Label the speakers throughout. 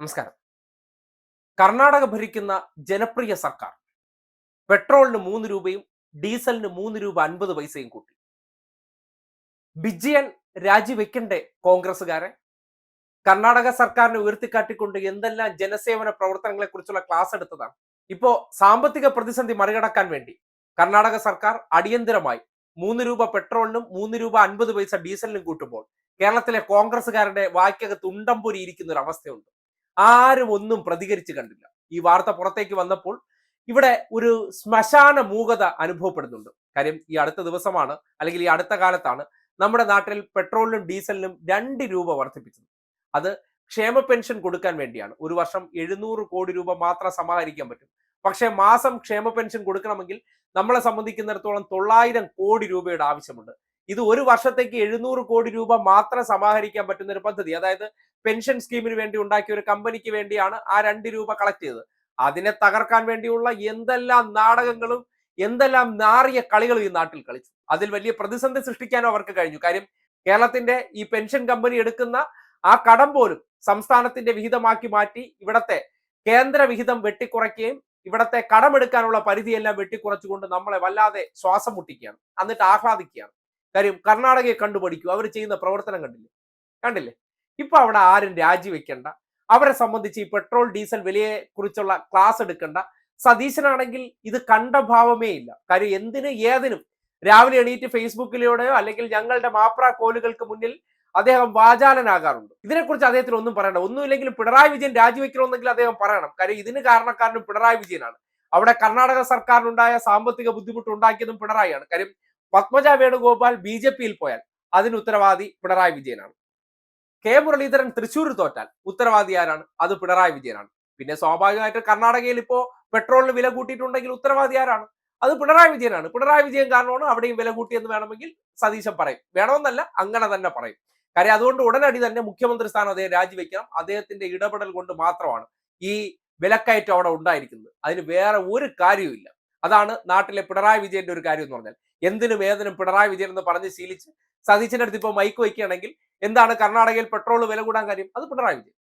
Speaker 1: നമസ്കാരം. കർണാടക ഭരിക്കുന്ന ജനപ്രിയ സർക്കാർ. പെട്രോളിന് മൂന്ന് രൂപയും ഡീസലിന് മൂന്ന് രൂപ അൻപത് പൈസയും കൂട്ടി. ബിജിയൻ രാജിവെക്കണ്ടേ കോൺഗ്രസ്സുകാരെ? കർണാടക സർക്കാരിനെ ഉയർത്തിക്കാട്ടിക്കൊണ്ട് എന്തെല്ലാം ജനസേവന പ്രവർത്തനങ്ങളെ കുറിച്ചുള്ള ക്ലാസ് എടുത്തതാണ്. ഇപ്പോ സാമ്പത്തിക പ്രതിസന്ധി മറികടക്കാൻ വേണ്ടി കർണാടക സർക്കാർ അടിയന്തരമായി മൂന്ന് രൂപ പെട്രോളിനും മൂന്ന് രൂപ അൻപത് പൈസ ഡീസലിനും കൂട്ടുമ്പോൾ കേരളത്തിലെ കോൺഗ്രസ്സുകാരുടെ വായ്ക്കകത്ത് ഉണ്ടംപൊരി ഇരിക്കുന്ന ഒരു അവസ്ഥയുണ്ട് ആരും ഒന്നും പ്രതികരിച്ചു കണ്ടില്ല. ഈ വാർത്ത പുറത്തേക്ക് വന്നപ്പോൾ ഇവിടെ ഒരു ശ്മശാന മൂകത അനുഭവപ്പെടുന്നുണ്ട്. കാര്യം ഈ അടുത്ത ദിവസമാണ് അല്ലെങ്കിൽ ഈ അടുത്ത കാലത്താണ് നമ്മുടെ നാട്ടിൽ പെട്രോളിനും ഡീസലിനും രണ്ട് രൂപ വർദ്ധിപ്പിച്ചത്. അത് ക്ഷേമ പെൻഷൻ കൊടുക്കാൻ വേണ്ടിയാണ്. ഒരു വർഷം എഴുന്നൂറ് കോടി രൂപ മാത്രം സമാഹരിക്കാൻ പറ്റും. പക്ഷേ മാസം ക്ഷേമ പെൻഷൻ കൊടുക്കണമെങ്കിൽ നമ്മളെ സംബന്ധിക്കുന്നിടത്തോളം തൊള്ളായിരം കോടി രൂപയുടെ ആവശ്യമുണ്ട്. ഇത് ഒരു വർഷത്തേക്ക് എഴുന്നൂറ് കോടി രൂപ മാത്രം സമാഹരിക്കാൻ പറ്റുന്ന ഒരു പദ്ധതി. അതായത് പെൻഷൻ സ്കീമിന് വേണ്ടി ഉണ്ടാക്കിയ ഒരു കമ്പനിക്ക് വേണ്ടിയാണ് ആ രണ്ട് രൂപ കളക്ട് ചെയ്തത്. അതിനെ തകർക്കാൻ വേണ്ടിയുള്ള എന്തെല്ലാം നാടകങ്ങളും എന്തെല്ലാം നാറിയ കളികളും ഈ നാട്ടിൽ കളിച്ചു. അതിൽ വലിയ പ്രതിസന്ധി സൃഷ്ടിക്കാനും അവർക്ക് കഴിഞ്ഞു. കാര്യം കേരളത്തിന്റെ ഈ പെൻഷൻ കമ്പനി എടുക്കുന്ന ആ കടം പോലും സംസ്ഥാനത്തിന്റെ വിഹിതമാക്കി മാറ്റി ഇവിടത്തെ കേന്ദ്ര വിഹിതം വെട്ടിക്കുറയ്ക്കുകയും ഇവിടത്തെ കടമെടുക്കാനുള്ള പരിധിയെല്ലാം വെട്ടിക്കുറച്ചുകൊണ്ട് നമ്മളെ വല്ലാതെ ശ്വാസം മുട്ടിക്കുകയാണ്. എന്നിട്ട് ആഹ്ലാദിക്കുകയാണ്. കാര്യം കർണാടകയെ കണ്ടുപഠിക്കൂ. അവർ ചെയ്യുന്ന പ്രവർത്തനം കണ്ടില്ലേ? കണ്ടില്ലേ? ഇപ്പൊ അവിടെ ആരും രാജിവെക്കേണ്ട. അവരെ സംബന്ധിച്ച് ഈ പെട്രോൾ ഡീസൽ വിലയെ കുറിച്ചുള്ള ക്ലാസ് എടുക്കേണ്ട. സതീശനാണെങ്കിൽ ഇത് കണ്ട ഭാവമേ ഇല്ല. കാര്യം എന്തിന് ഏതിനും. രാവിലെ എണീറ്റ് ഫേസ്ബുക്കിലൂടെയോ അല്ലെങ്കിൽ ഞങ്ങളുടെ മാപ്ര കോലുകൾക്ക് മുന്നിൽ അദ്ദേഹം വാചാലനാകാറുണ്ട്. ഇതിനെക്കുറിച്ച് അദ്ദേഹത്തിന് ഒന്നും പറയണ്ട. ഒന്നുമില്ലെങ്കിലും പിണറായി വിജയൻ രാജിവെക്കണമെന്നെങ്കിൽ അദ്ദേഹം പറയണം. കാര്യം ഇതിന് കാരണക്കാരനും പിണറായി വിജയനാണ്. അവിടെ കർണാടക സർക്കാരിനുണ്ടായ സാമ്പത്തിക ബുദ്ധിമുട്ട് ഉണ്ടാക്കിയതും പിണറായിയാണ്. കാര്യം പത്മജ വേണുഗോപാൽ ബി ജെ പിയിൽ പോയാൽ അതിന് ഉത്തരവാദി പിണറായി വിജയനാണ്. കെ മുരളീധരൻ തൃശ്ശൂർ തോറ്റാൽ ഉത്തരവാദി ആരാണ്? അത് പിണറായി വിജയനാണ്. പിന്നെ സ്വാഭാവികമായിട്ട് കർണാടകയിൽ ഇപ്പോ പെട്രോളിന് വില കൂട്ടിയിട്ടുണ്ടെങ്കിൽ ഉത്തരവാദി ആരാണ്? അത് പിണറായി വിജയനാണ്. പിണറായി വിജയൻ കാരണമാണ് അവിടെയും വില കൂട്ടിയെന്ന് വേണമെങ്കിൽ സതീശൻ പറയും. വേണമെന്നല്ല അങ്ങനെ തന്നെ പറയും. കാര്യം അതുകൊണ്ട് ഉടനടി തന്നെ മുഖ്യമന്ത്രി സ്ഥാനം അദ്ദേഹം രാജിവെക്കണം. അദ്ദേഹത്തിന്റെ ഇടപെടൽ കൊണ്ട് മാത്രമാണ് ഈ വിലക്കയറ്റം അവിടെ ഉണ്ടായിരിക്കുന്നത്. അതിന് വേറെ ഒരു കാര്യവുമില്ല. അതാണ് നാട്ടിലെ പിണറായി വിജയന്റെ ഒരു കാര്യം എന്ന് പറഞ്ഞാൽ എന്തിനും ഏതിനും പിണറായി വിജയൻ എന്ന് പറഞ്ഞ് ശീലിച്ച് സതീശന്റെ അടുത്ത് ഇപ്പോൾ മൈക്ക് വയ്ക്കുകയാണെങ്കിൽ എന്താണ് കർണാടകയിൽ പെട്രോൾ വില കൂടാൻ കാര്യം? അത് പിണറായി വിജയൻ.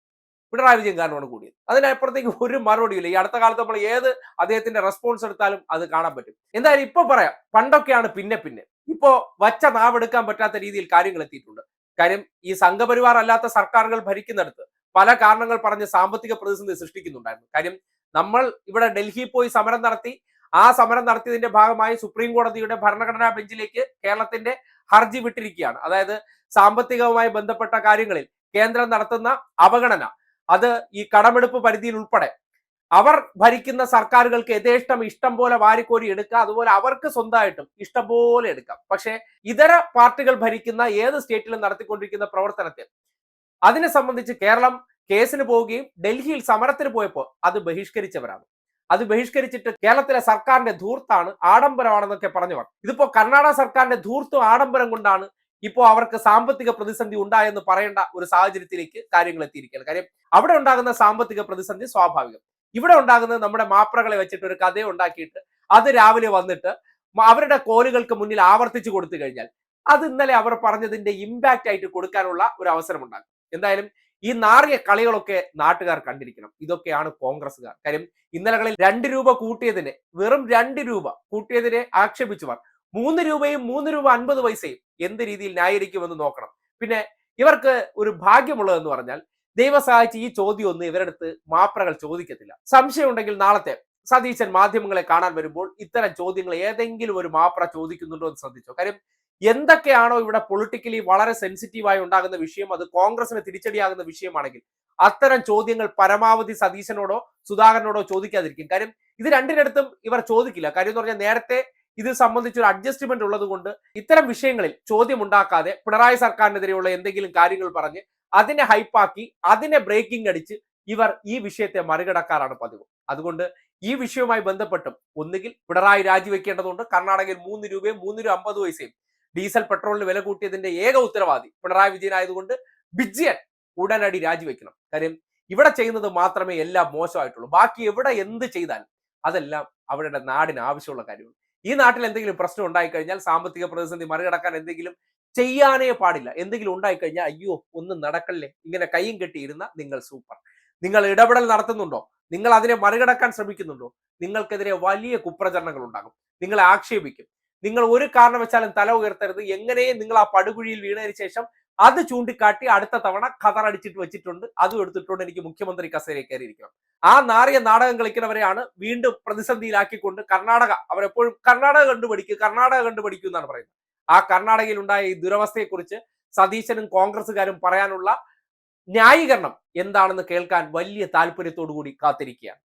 Speaker 1: പിണറായി വിജയൻ കാരണമാണ് കൂടിയത്. അതിനപ്പുറത്തേക്ക് ഒരു മറുപടിയില്ല ഈ അടുത്ത കാലത്ത് നമ്മൾ ഏത് അദ്ദേഹത്തിന്റെ റെസ്പോൺസ് എടുത്താലും അത് കാണാൻ പറ്റും. എന്തായാലും ഇപ്പൊ പറയാം. പണ്ടൊക്കെയാണ് പിന്നെ പിന്നെ. ഇപ്പോ വച്ച നാവെടുക്കാൻ പറ്റാത്ത രീതിയിൽ കാര്യങ്ങൾ എത്തിയിട്ടുണ്ട്. കാര്യം ഈ സംഘപരിവാർ അല്ലാത്ത സർക്കാരുകൾ ഭരിക്കുന്നിടത്ത് പല കാരണങ്ങൾ പറഞ്ഞ് സാമ്പത്തിക പ്രതിസന്ധി സൃഷ്ടിക്കുന്നുണ്ടായിരുന്നു. കാര്യം നമ്മൾ ഇവിടെ ഡൽഹിയിൽ പോയി സമരം നടത്തി ആ സമരം നടത്തിയതിന്റെ ഭാഗമായി സുപ്രീം കോടതിയുടെ ഭരണഘടനാ ബെഞ്ചിലേക്ക് കേരളത്തിന്റെ ഹർജി വിട്ടിരിക്കുകയാണ്. അതായത് സാമ്പത്തികവുമായി ബന്ധപ്പെട്ട കാര്യങ്ങളിൽ കേന്ദ്രം നടത്തുന്ന അവഗണന അത് ഈ കടമെടുപ്പ് പരിധിയിൽ ഉൾപ്പെടെ അവർ ഭരിക്കുന്ന സർക്കാരുകൾക്ക് യഥേഷ്ടം ഇഷ്ടം പോലെ വാരിക്കോരി എടുക്കുക അതുപോലെ അവർക്ക് സ്വന്തമായിട്ടും ഇഷ്ടം പോലെ എടുക്കാം. പക്ഷേ ഇതര പാർട്ടികൾ ഭരിക്കുന്ന ഏത് സ്റ്റേറ്റിലും നടത്തിക്കൊണ്ടിരിക്കുന്ന പ്രവർത്തനത്തിൽ അതിനെ സംബന്ധിച്ച് കേരളം കേസിന് പോവുകയും ഡൽഹിയിൽ സമരത്തിന് പോയപ്പോൾ അത് ബഹിഷ്കരിച്ചവരാണ്. അത് ബഹിഷ്കരിച്ചിട്ട് കേരളത്തിലെ സർക്കാരിന്റെ ധൂർത്താണ് ആഡംബരമാണെന്നൊക്കെ പറഞ്ഞവർ. ഇതിപ്പോ കർണാടക സർക്കാരിന്റെ ധൂർത്തും ആഡംബരം കൊണ്ടാണ് ഇപ്പോൾ അവർക്ക് സാമ്പത്തിക പ്രതിസന്ധി ഉണ്ടായെന്ന് പറയേണ്ട ഒരു സാഹചര്യത്തിലേക്ക് കാര്യങ്ങൾ എത്തിയിരിക്കുകയാണ്. കാര്യം അവിടെ ഉണ്ടാകുന്ന സാമ്പത്തിക പ്രതിസന്ധി സ്വാഭാവികം. ഇവിടെ ഉണ്ടാകുന്നത് നമ്മുടെ മാപ്രകളെ വെച്ചിട്ട് ഒരു കഥ ഉണ്ടാക്കിയിട്ട് അത് രാവിലെ വന്നിട്ട് അവരുടെ കോലുകൾക്ക് മുന്നിൽ ആവർത്തിച്ചു കൊടുത്തു കഴിഞ്ഞാൽ അത് ഇന്നലെ അവർ പറഞ്ഞതിന്റെ ഇമ്പാക്റ്റ് ആയിട്ട് കൊടുക്കാനുള്ള ഒരു അവസരം ഉണ്ടാകും. എന്തായാലും ഈ നാറിയ കളികളൊക്കെ നാട്ടുകാർ കണ്ടിരിക്കണം. ഇതൊക്കെയാണ് കോൺഗ്രസ്സുകാർ. കാര്യം ഇന്നലകളിൽ രണ്ട് രൂപ കൂട്ടിയതിനെ വെറും രണ്ട് രൂപ കൂട്ടിയതിനെ ആക്ഷേപിച്ചവർ മൂന്ന് രൂപയും മൂന്ന് രൂപ അൻപത് പൈസയും എന്ത് രീതിയിൽ ന്യായീകരിക്കുമെന്ന് നോക്കണം. പിന്നെ ഇവർക്ക് ഒരു ഭാഗ്യമുള്ളതെന്ന് പറഞ്ഞാൽ ദൈവസഹായിച്ച് ഈ ചോദ്യം ഒന്നും ഇവരടുത്ത് മാപ്രകൾ ചോദിക്കത്തില്ല. സംശയം ഉണ്ടെങ്കിൽ നാളത്തെ സതീശൻ മാധ്യമങ്ങളെ കാണാൻ വരുമ്പോൾ ഇത്തരം ചോദ്യങ്ങൾ ഏതെങ്കിലും ഒരു മാപ്ര ചോദിക്കുന്നുണ്ടോ എന്ന് ശ്രദ്ധിച്ചോ. കാര്യം എന്തൊക്കെയാണോ ഇവിടെ പൊളിറ്റിക്കലി വളരെ സെൻസിറ്റീവായി ഉണ്ടാകുന്ന വിഷയം അത് കോൺഗ്രസിന് തിരിച്ചടിയാകുന്ന വിഷയമാണെങ്കിൽ അത്തരം ചോദ്യങ്ങൾ പരമാവധി സതീശനോടോ സുധാകരനോടോ ചോദിക്കാതിരിക്കും. കാര്യം ഇത് രണ്ടിനടുത്തും ഇവർ ചോദിക്കില്ല. കാര്യം എന്ന് പറഞ്ഞാൽ നേരത്തെ ഇത് സംബന്ധിച്ച് ഒരു അഡ്ജസ്റ്റ്മെന്റ് ഉള്ളതുകൊണ്ട് ഇത്തരം വിഷയങ്ങളിൽ ചോദ്യം ഉണ്ടാക്കാതെ പിണറായി സർക്കാരിനെതിരെയുള്ള എന്തെങ്കിലും കാര്യങ്ങൾ പറഞ്ഞ് അതിനെ ഹൈപ്പാക്കി അതിനെ ബ്രേക്കിംഗ് അടിച്ച് ഇവർ ഈ വിഷയത്തെ മറികടക്കാറാണ് പതിവ്. അതുകൊണ്ട് ഈ വിഷയവുമായി ബന്ധപ്പെട്ടും ഒന്നുകിൽ പിണറായി രാജിവെക്കേണ്ടതുണ്ട്. കർണാടകയിൽ മൂന്ന് രൂപയും മൂന്ന് രൂപ അമ്പത് പൈസയും ഡീസൽ പെട്രോളിന് വില കൂട്ടിയതിന്റെ ഏക ഉത്തരവാദി പിണറായി വിജയൻ ആയതുകൊണ്ട് ബിജിയൻ ഉടനടി രാജിവെക്കണം. കാര്യം ഇവിടെ ചെയ്യുന്നത് മാത്രമേ എല്ലാം മോശമായിട്ടുള്ളൂ. ബാക്കി എവിടെ എന്ത് ചെയ്താലും അതെല്ലാം അവരുടെ നാടിന് ആവശ്യമുള്ള കാര്യമാണ്. ഈ നാട്ടിൽ എന്തെങ്കിലും പ്രശ്നം ഉണ്ടായിക്കഴിഞ്ഞാൽ സാമ്പത്തിക പ്രതിസന്ധി മറികടക്കാൻ എന്തെങ്കിലും ചെയ്യാനേ പാടില്ല. എന്തെങ്കിലും ഉണ്ടായിക്കഴിഞ്ഞാൽ അയ്യോ ഒന്നും നടക്കല്ലേ? ഇങ്ങനെ കൈയും കെട്ടിയിരുന്ന നിങ്ങൾ സൂപ്പർ. നിങ്ങൾ ഇടപെടൽ നടത്തുന്നുണ്ടോ? നിങ്ങൾ അതിനെ മറികടക്കാൻ ശ്രമിക്കുന്നുണ്ടോ? നിങ്ങൾക്കെതിരെ വലിയ കുപ്രചരണങ്ങൾ ഉണ്ടാകും. നിങ്ങളെ ആക്ഷേപിക്കും. നിങ്ങൾ ഒരു കാരണവശാലും തല ഉയർത്തരുത്. എങ്ങനെയും നിങ്ങൾ ആ പടുകുഴിയിൽ വീണതിന് ശേഷം അത് ചൂണ്ടിക്കാട്ടി അടുത്ത തവണ ഖതർ അടിച്ചിട്ട് വെച്ചിട്ടുണ്ട്. അതും എടുത്തിട്ടുണ്ട്. എനിക്ക് മുഖ്യമന്ത്രി കസേരയിൽ കയറിയിരിക്കണം. ആ നാറിയ നാടകം കളിക്കുന്നവരെയാണ് വീണ്ടും പ്രതിസന്ധിയിലാക്കിക്കൊണ്ട് കർണാടക അവരെപ്പോഴും കർണാടക കണ്ടുപിടിക്കും കർണാടക കണ്ടുപിടിക്കും എന്നാണ് പറയുന്നത്. ആ കർണാടകയിൽ ഉണ്ടായ ഈ ദുരവസ്ഥയെക്കുറിച്ച് സതീശനും കോൺഗ്രസ്സുകാരും പറയാനുള്ള ന്യായീകരണം എന്താണെന്ന് കേൾക്കാൻ വലിയ താല്പര്യത്തോടു കൂടി കാത്തിരിക്കുകയാണ്.